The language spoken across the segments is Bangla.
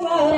Oh.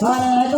Hare